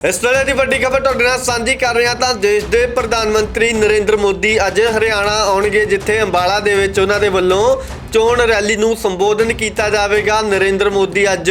ਇਸ ਵੇਲੇ ਦੀ ਵੱਡੀ ਖਬਰ ਤੁਹਾਡੇ ਨਾਲ ਸਾਂਝੀ ਕਰ ਰਹੇ ਹਾਂ ਤਾਂ ਦੇਸ਼ ਦੇ ਪ੍ਰਧਾਨ ਮੰਤਰੀ ਨਰਿੰਦਰ ਮੋਦੀ ਅੱਜ ਹਰਿਆਣਾ ਆਉਣਗੇ, ਜਿੱਥੇ ਅੰਬਾਲਾ ਦੇ ਵਿੱਚ ਉਹਨਾਂ ਦੇ ਵੱਲੋਂ ਚੋਣ ਰੈਲੀ ਨੂੰ ਸੰਬੋਧਨ ਕੀਤਾ ਜਾਵੇਗਾ। ਨਰਿੰਦਰ ਮੋਦੀ ਅੱਜ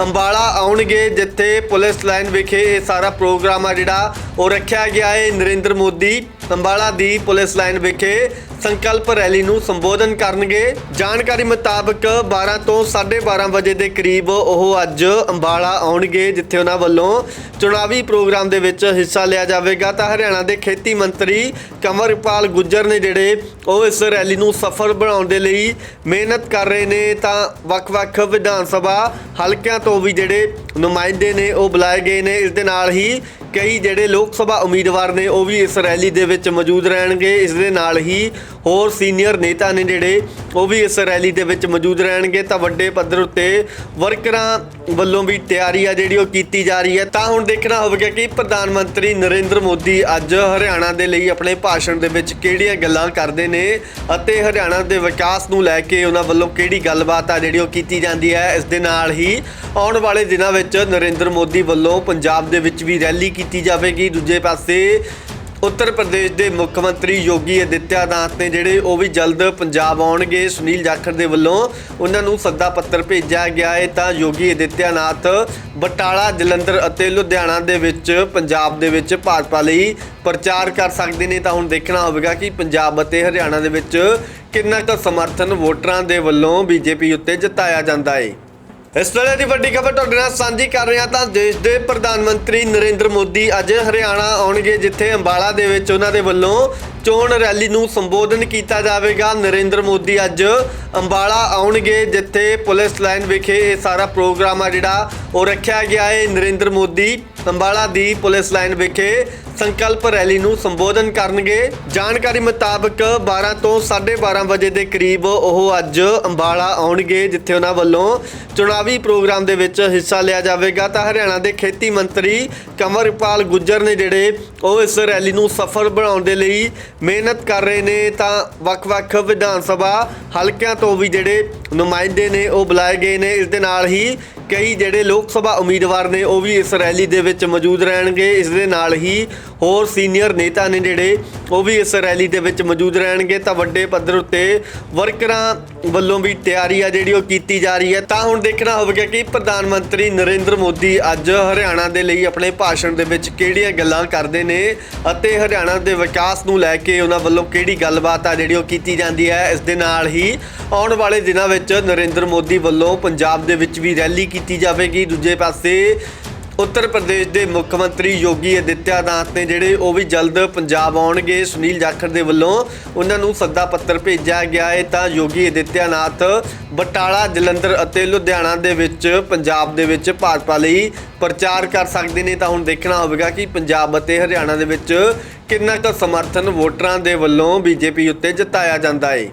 ਅੰਬਾਲਾ ਆਉਣਗੇ, ਜਿੱਥੇ ਪੁਲਿਸ ਲਾਈਨ ਵਿਖੇ ਇਹ ਸਾਰਾ ਪ੍ਰੋਗਰਾਮ ਆ ਜਿਹੜਾ ਉਹ ਰੱਖਿਆ ਗਿਆ ਹੈ ਨਰਿੰਦਰ ਮੋਦੀ ਅੰਬਾਲਾ ਦੀ ਪੁਲਿਸ ਲਾਈਨ ਵਿਖੇ ਸੰਕਲਪ ਰੈਲੀ ਨੂੰ ਸੰਬੋਧਨ ਕਰਨਗੇ। ਜਾਣਕਾਰੀ ਮੁਤਾਬਕ 12 ਤੋਂ 12:30 ਵਜੇ ਦੇ ਕਰੀਬ ਉਹ ਅੱਜ ਅੰਬਾਲਾ ਆਉਣਗੇ, ਜਿੱਥੇ ਉਹਨਾਂ ਵੱਲੋਂ ਚੁਣਾਵੀ ਪ੍ਰੋਗਰਾਮ ਦੇ ਵਿੱਚ ਹਿੱਸਾ ਲਿਆ ਜਾਵੇਗਾ। ਤਾਂ ਹਰਿਆਣਾ ਦੇ ਖੇਤੀ ਮੰਤਰੀ ਕੰਵਰਪਾਲ ਗੁੱਜਰ ਨੇ ਜਿਹੜੇ ਉਹ ਇਸ ਰੈਲੀ ਨੂੰ ਸਫਲ ਬਣਾਉਣ ਦੇ ਲਈ ਮਿਹਨਤ ਕਰ ਰਹੇ ਨੇ ਤਾਂ ਵੱਖ-ਵੱਖ ਵਿਧਾਨ ਸਭਾ ਹਲਕਿਆਂ ਤੋਂ ਵੀ ਜਿਹੜੇ ਨੁਮਾਇੰਦੇ ਨੇ, ਉਹ ਬੁਲਾਏ ਗਏ ਨੇ। ਇਸ ਦੇ ਨਾਲ ਹੀ ਕਈ ਜਿਹੜੇ ਲੋਕ ਸਭਾ ਉਮੀਦਵਾਰ ਨੇ, ਉਹ ਵੀ ਇਸ ਰੈਲੀ ਦੇ ਵਿੱਚ ਮੌਜੂਦ ਰਹਿਣਗੇ। ਇਸ ਦੇ ਨਾਲ ਹੀ ਹੋਰ ਸੀਨੀਅਰ ਨੇਤਾ ਨੇ ਜਿਹੜੇ, ਉਹ ਵੀ ਇਸ ਰੈਲੀ ਦੇ ਵਿੱਚ ਮੌਜੂਦ ਰਹਿਣਗੇ। ਤਾਂ ਵੱਡੇ ਪੱਧਰ ਉੱਤੇ ਵਰਕਰਾਂ ਵੱਲੋਂ ਵੀ ਤਿਆਰੀ ਆ ਜਿਹੜੀ ਉਹ ਕੀਤੀ ਜਾ ਰਹੀ ਹੈ। ਤਾਂ ਹੁਣ ਦੇਖਣਾ ਹੋਵੇਗਾ ਕਿ ਪ੍ਰਧਾਨ ਮੰਤਰੀ ਨਰਿੰਦਰ ਮੋਦੀ ਅੱਜ ਹਰਿਆਣਾ ਦੇ ਲਈ ਆਪਣੇ ਭਾਸ਼ਣ ਦੇ ਵਿੱਚ ਕਿਹੜੀਆਂ ਗੱਲਾਂ ਕਰਦੇ ਨੇ ਅਤੇ ਹਰਿਆਣਾ ਦੇ ਵਿਕਾਸ ਨੂੰ ਲੈ ਕੇ ਉਹਨਾਂ ਵੱਲੋਂ ਕਿਹੜੀ ਗੱਲਬਾਤ ਆ ਜਿਹੜੀ ਉਹ ਕੀਤੀ ਜਾਂਦੀ ਹੈ। ਇਸ ਦੇ ਨਾਲ ਹੀ ਆਉਣ ਵਾਲੇ ਦਿਨਾਂ ਵਿੱਚ ਨਰਿੰਦਰ ਮੋਦੀ ਵੱਲੋਂ ਪੰਜਾਬ ਦੇ ਵਿੱਚ ਵੀ ਰੈਲੀ ਕੀਤੀ ਜਾਵੇਗੀ। ਦੂਜੇ ਪਾਸੇ ਉੱਤਰ ਪ੍ਰਦੇਸ਼ ਦੇ ਮੁੱਖ ਮੰਤਰੀ ਯੋਗੀ ਅਦਿੱਤਿਆਨਾਥ ਨੇ ਜਿਹੜੇ ਉਹ ਵੀ ਜਲਦ ਪੰਜਾਬ ਆਉਣਗੇ, ਸੁਨੀਲ ਜਾਖੜ ਦੇ ਵੱਲੋਂ ਉਹਨਾਂ ਨੂੰ ਸੱਦਾ ਪੱਤਰ ਭੇਜਿਆ ਗਿਆ ਹੈ ਤਾਂ ਯੋਗੀ ਅਦਿੱਤਿਆਨਾਥ ਬਟਾਲਾ, ਜਲੰਧਰ ਅਤੇ ਲੁਧਿਆਣਾ ਦੇ ਵਿੱਚ, ਪੰਜਾਬ ਦੇ ਵਿੱਚ ਭਾਜਪਾ ਲਈ ਪ੍ਰਚਾਰ ਕਰ ਸਕਦੇ ਨੇ। ਤਾਂ ਹੁਣ ਦੇਖਣਾ ਹੋਵੇਗਾ ਕਿ ਪੰਜਾਬ ਅਤੇ ਹਰਿਆਣਾ ਦੇ ਵਿੱਚ ਕਿੰਨਾ ਕੁ ਸਮਰਥਨ ਵੋਟਰਾਂ ਦੇ ਵੱਲੋਂ ਬੀਜੇਪੀ ਉੱਤੇ ਜਤਾਇਆ ਜਾਂਦਾ ਹੈ ਇਸ ਵੇਲੇ ਦੀ ਵੱਡੀ ਖਬਰ ਤੁਹਾਡੇ ਨਾਲ ਸਾਂਝੀ ਕਰ ਰਹੇ ਹਾਂ ਤਾਂ ਦੇਸ਼ ਦੇ ਪ੍ਰਧਾਨ ਮੰਤਰੀ ਨਰਿੰਦਰ ਮੋਦੀ ਅੱਜ ਹਰਿਆਣਾ ਆਉਣਗੇ, ਜਿੱਥੇ ਅੰਬਾਲਾ ਦੇ ਵਿੱਚ ਉਹਨਾਂ ਦੇ ਵੱਲੋਂ ਚੋਣ ਰੈਲੀ ਨੂੰ ਸੰਬੋਧਨ ਕੀਤਾ ਜਾਵੇਗਾ। ਨਰਿੰਦਰ ਮੋਦੀ ਅੱਜ ਅੰਬਾਲਾ ਆਉਣਗੇ, ਜਿੱਥੇ ਪੁਲਿਸ ਲਾਈਨ ਵਿਖੇ ਇਹ ਸਾਰਾ ਪ੍ਰੋਗਰਾਮ ਆ ਜਿਹੜਾ ਉਹ ਰੱਖਿਆ ਗਿਆ ਹੈ ਨਰਿੰਦਰ ਮੋਦੀ ਅੰਬਾਲਾ ਦੀ ਪੁਲਿਸ ਲਾਈਨ ਵਿਖੇ ਸੰਕਲਪ ਰੈਲੀ ਨੂੰ ਸੰਬੋਧਨ ਕਰਨਗੇ। ਜਾਣਕਾਰੀ ਮੁਤਾਬਕ 12 ਤੋਂ 12:30 ਵਜੇ ਦੇ ਕਰੀਬ ਉਹ ਅੱਜ ਅੰਬਾਲਾ ਆਉਣਗੇ, ਜਿੱਥੇ ਉਹਨਾਂ ਵੱਲੋਂ ਚੁਣਾਵੀ ਪ੍ਰੋਗਰਾਮ ਦੇ ਵਿੱਚ ਹਿੱਸਾ ਲਿਆ ਜਾਵੇਗਾ। ਤਾਂ ਹਰਿਆਣਾ ਦੇ ਖੇਤੀ ਮੰਤਰੀ ਕੰਵਰਪਾਲ ਗੁੱਜਰ ਨੇ ਜਿਹੜੇ ਉਹ ਇਸ ਰੈਲੀ ਨੂੰ ਸਫਲ ਬਣਾਉਣ ਦੇ ਲਈ ਮਿਹਨਤ ਕਰ ਰਹੇ ਨੇ, ਤਾਂ ਵੱਖ-ਵੱਖ ਵਿਧਾਨ ਸਭਾ ਹਲਕਿਆਂ ਤੋਂ ਵੀ ਜਿਹੜੇ ਨੁਮਾਇੰਦੇ ਨੇ, ਉਹ ਬੁਲਾਏ ਗਏ ਨੇ। ਇਸ ਦੇ ਨਾਲ ਹੀ ਕਈ ਜਿਹੜੇ ਲੋਕ ਸਭਾ ਉਮੀਦਵਾਰ ਨੇ, ਉਹ ਵੀ ਇਸ ਰੈਲੀ ਦੇ ਵਿੱਚ ਮੌਜੂਦ ਰਹਿਣਗੇ। ਇਸ ਦੇ ਨਾਲ ਹੀ ਹੋਰ ਸੀਨੀਅਰ ਨੇਤਾ ਨੇ ਜਿਹੜੇ, ਉਹ ਵੀ ਇਸ ਰੈਲੀ ਦੇ ਵਿੱਚ ਮੌਜੂਦ ਰਹਿਣਗੇ। ਤਾਂ ਵੱਡੇ ਪੱਧਰ ਉੱਤੇ ਵਰਕਰਾਂ ਵੱਲੋਂ ਵੀ ਤਿਆਰੀ ਆ ਜਿਹੜੀ ਉਹ ਕੀਤੀ ਜਾ ਰਹੀ ਹੈ। ਤਾਂ ਹੁਣ ਦੇਖਣਾ ਹੋਵੇਗਾ ਕਿ ਪ੍ਰਧਾਨ ਮੰਤਰੀ ਨਰਿੰਦਰ ਮੋਦੀ ਅੱਜ ਹਰਿਆਣਾ ਦੇ ਲਈ ਆਪਣੇ ਭਾਸ਼ਣ ਦੇ ਵਿੱਚ ਕਿਹੜੀਆਂ ਗੱਲਾਂ ਕਰਦੇ ਨੇ ਅਤੇ ਹਰਿਆਣਾ ਦੇ ਵਿਕਾਸ ਨੂੰ ਲੈ ਕੇ ਉਹਨਾਂ ਵੱਲੋਂ ਕਿਹੜੀ ਗੱਲਬਾਤ ਆ ਜਿਹੜੀ ਉਹ ਕੀਤੀ ਜਾਂਦੀ ਹੈ। ਇਸ ਦੇ ਨਾਲ ਹੀ ਆਉਣ ਵਾਲੇ ਦਿਨਾਂ ਵਿੱਚ ਨਰਿੰਦਰ ਮੋਦੀ ਵੱਲੋਂ ਪੰਜਾਬ ਦੇ ਵਿੱਚ ਵੀ ਰੈਲੀ ਕੀਤੀ ਜਾਵੇਗੀ। ਦੂਜੇ ਪਾਸੇ ਉੱਤਰ ਪ੍ਰਦੇਸ਼ ਦੇ ਮੁੱਖ ਮੰਤਰੀ ਯੋਗੀ ਅਦਿੱਤਿਆਨਾਥ ਨੇ ਜਿਹੜੇ ਉਹ ਵੀ ਜਲਦ ਪੰਜਾਬ ਆਉਣਗੇ, ਸੁਨੀਲ ਜਾਖੜ ਦੇ ਵੱਲੋਂ ਉਹਨਾਂ ਨੂੰ ਸੱਦਾ ਪੱਤਰ ਭੇਜਿਆ ਗਿਆ ਹੈ। ਤਾਂ ਯੋਗੀ ਅਦਿੱਤਿਆਨਾਥ ਬਟਾਲਾ, ਜਲੰਧਰ ਅਤੇ ਲੁਧਿਆਣਾ ਦੇ ਵਿੱਚ, ਪੰਜਾਬ ਦੇ ਵਿੱਚ ਭਾਜਪਾ ਲਈ ਪ੍ਰਚਾਰ ਕਰ ਸਕਦੇ ਨੇ। ਤਾਂ ਹੁਣ ਦੇਖਣਾ ਹੋਵੇਗਾ ਕਿ ਪੰਜਾਬ ਅਤੇ ਹਰਿਆਣਾ ਦੇ ਵਿੱਚ ਕਿੰਨਾ ਕੁ ਸਮਰਥਨ ਵੋਟਰਾਂ ਦੇ ਵੱਲੋਂ ਬੀਜੇਪੀ ਉੱਤੇ ਜਤਾਇਆ ਜਾਂਦਾ ਹੈ।